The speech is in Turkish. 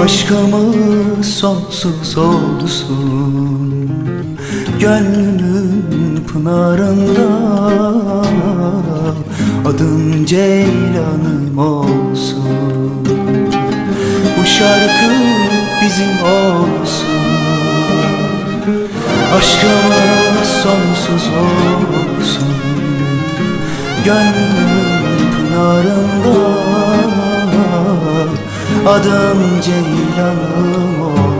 Aşkımız sonsuz olsun Gönlümün pınarında Adım Ceylanım olsun Bu şarkı bizim olsun Aşkımız sonsuz olsun Gönlümün pınarında Adım Ceylanım ol